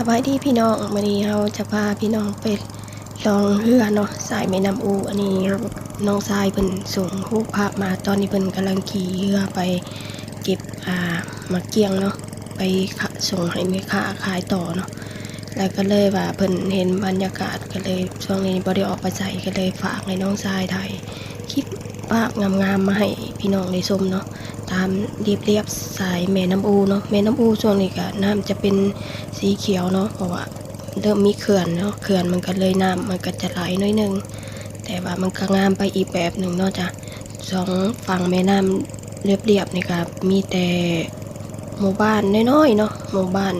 สบายดีพี่น้องวันนี้เราจะพาพี่น้องไปลองเรือเนาะสายแม่น้ำอูอันนี้น้องทรายเพิ่นส่งรูปภาพมาตอนนี้เพิ่นกำลังขี่เรือไปเก็บอ่ามาเกี้ยงเนาะไปส่งให้แม่ค้าขายต่อเนาะแล้วก็เลยว่าเพิ่นเห็นบรรยากาศก็เลยช่วงนี้บ่ได้ออกไปใส่ก็เลยฝากให้น้องทรายถ่ายคลิปภาพงามๆมาให้พี่น้องได้ชมเนาะตามเรียบๆสายแม่น้ำอูเนาะแม่น้ำอูช่วงนี้ก็น้ำจะเป็น สีเขียวเนาะเพราะว่าเริ่มมีเขื่อนเนาะเขื่อนมันก็เลยน้ำมันก็จะไหลน้อยนึง แต่ว่ามันก็งามไปอีกแบบหนึ่งเนาะจ้ะสองฝั่งแม่น้ำเรียบๆนี่ก็มีแต่หมู่บ้านน้อยๆเนาะหมู่บ้าน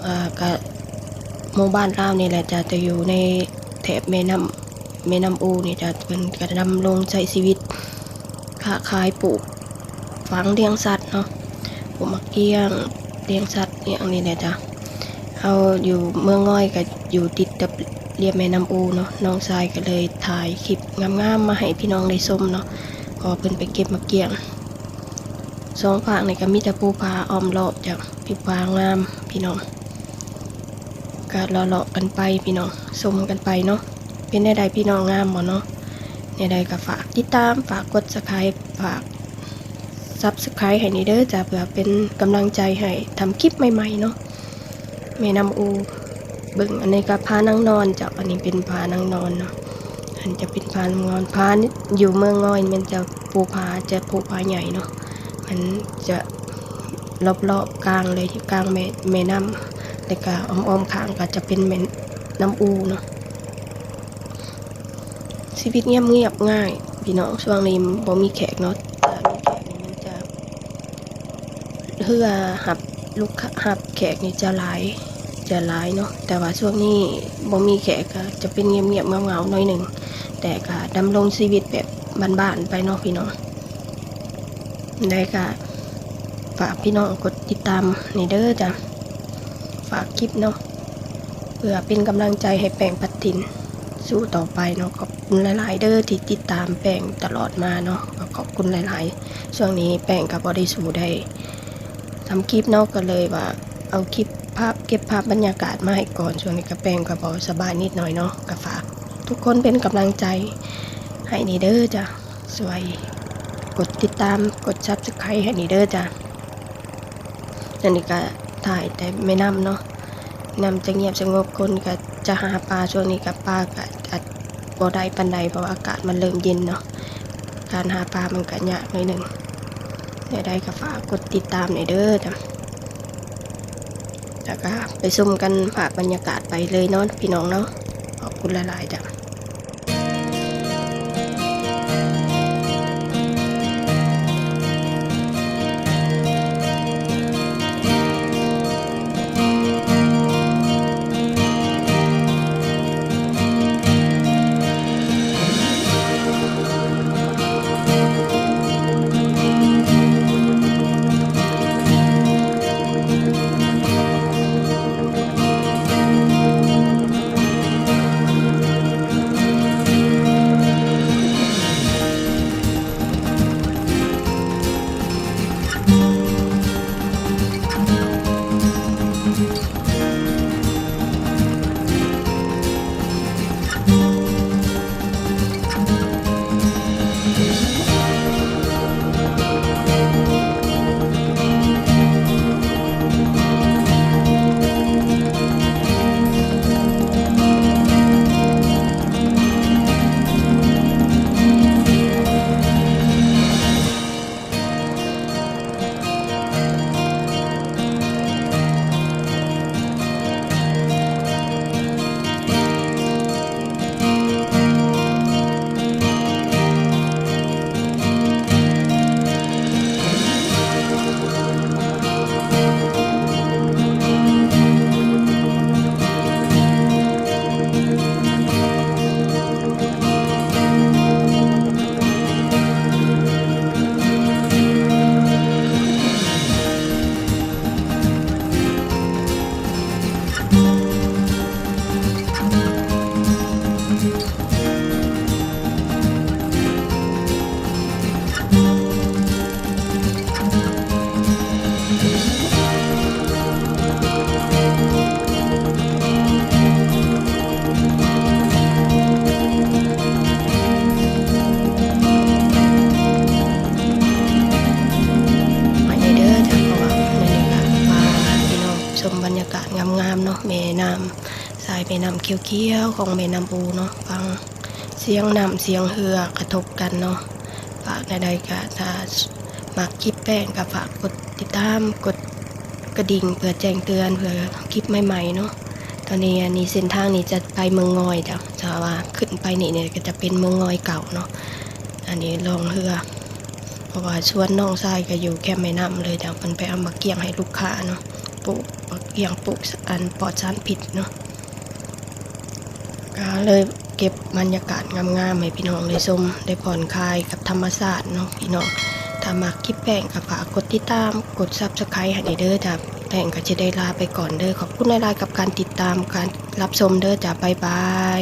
เอ่อก็หมู่บ้านเล่านี่แหละจะจะอยู่ในแถบแม่น้ำแม่น้ำอูนี่จะเป็นกระดำลงใช้ชีวิตค้าขายปลูกฝังเลี้ยงสัตว์เนาะปลูกมะเกี้ยงเลี้ยงสัตว์เนี่ยอันนี้แหละจ้ะ เอาอยู่เมืองง่อยก็อยู่ติดกับเรียบแม่น้ำอูเนาะน้องชายก็เลยถ่ายคลิปงามๆมาให้พี่น้องได้ชมเนาะพอเพิ่นไปเก็บมะเกี่ยงสองภาคนี่ก็มีแต่ภูผาอ้อมรอบจากพี่ผางามพี่น้องก็เลาะๆกันไปพี่น้องชมกันไปเนาะเป็นได้ใดพี่น้องงามบ่เนาะในใดก็ฝากติดตามฝากกดสไครป์ฝากซับสไครต์ให้นี่เด้อจ้ะเพื่อเป็นกำลังใจให้ทำคลิปใหม่ๆเนาะ แม่น้ำอูเบิ่งอันนี้ก็พานั่งนอนจ้ะอันนี้เป็นพานั่งนอนเนาะอันจะเป็นพานั่งนอนพานี่อยู่เมืองง่อยมันจะปูผาจะปูผาใหญ่เนาะมันจะรอบๆกลางเลยที่กลางแม่แม่น้ำแล้วก็อ้อมๆข้างก็จะเป็นแม่น้ำอูเนาะชีวิตเงียบๆง่ายพี่น้องช่วงนี้บ่มีแขกเนาะถ้ามีแขกมันจะเพื่อหับ ลูกหับแขกนี่จะหลายจะหลายเนาะแต่ว่าช่วงนี้บ่มีแขกก็จะเป็นเงียบๆเงาๆหน่อยหนึ่งแต่ก็ดำรงชีวิตแบบบ้านๆไปเนาะพี่น้องได้ก็ฝากพี่น้องกดติดตามนี่เด้อจ้ะฝากคลิปเนาะเพื่อเป็นกำลังใจให้แปลงพัดทินสู้ต่อไปเนาะขอบคุณหลาย ๆ เด้อที่ติดตามแปลงตลอดมาเนาะขอบคุณหลาย ๆ ช่วงนี้แปลงกับบอดี้สูได้ ทำคลิปนอกก็เลยว่า เอาคลิปภาพเก็บภาพบรรยากาศมาให้ก่อนช่วงนี้กระแปงกระบอกสบายนิดหน่อยเนาะกระฝากทุกคนเป็นกำลังใจให้นีเด้อจ้ะสวยกดติดตามกดซับสไครต์ให้นีเด้อจ้ะอันนี้ก็ถ่ายแต่ไม่นำเนาะนำจะเงียบสงบคนก็จะหาปลาช่วงนี้กับปลาก็อาจบ่ได้ปันใดเพราะอากาศมันเริ่มเย็นเนาะการหาปลามันก็ยากหน่อยหนึ่ง เดี๋ยวได้ก็ฝากกดติดตามหน่อยเด้อจ้ะแล้วก็ไปซุ่มกันฝากบรรยากาศไปเลยเนาะพี่น้องเนาะขอบคุณหลายๆจ้ะ นาะแม่น้ำสายแม่น้ำเขียวๆของแม่น้ำอูเนาะฟังเสียงน้ำเสียงเหือกระทบกันเนาะฝากใดๆก็ถ้ามักคลิปแป้งก็ฝากกดติดตามกดกระดิ่งเพื่อแจ้งเตือนเพื่อคลิปใหม่ๆเนาะตอนนี้อันนี้เส้นทางนี้จะไปเมืองงอยจ้ะถ้าว่าขึ้นไปนี่เนี่ยก็จะเป็นเมืองงอยเก่าเนาะอันนี้ลองเรือเพราะว่าชวนน้องชายก็อยู่แค่ไม่น้ำเลยจ้ะมันไปเอามาเกี่ยงให้ลูกค้าเนาะ ปลูกมาเกี่ยงปลูกอันปลอดสารพิษเนาะก็เลยเก็บบรรยากาศงามๆให้พี่น้องได้ชมได้ผ่อนคลายกับธรรมชาติเนาะพี่น้องถ้ามักคลิปแป้งก็ฝากกดติดตามกดซับสไครต์ให้เด้อจ้ะแป้งก็จะได้ลาไปก่อนเด้อขอบคุณหลายๆกับการติดตามการรับชมเด้อจ้ะบายบาย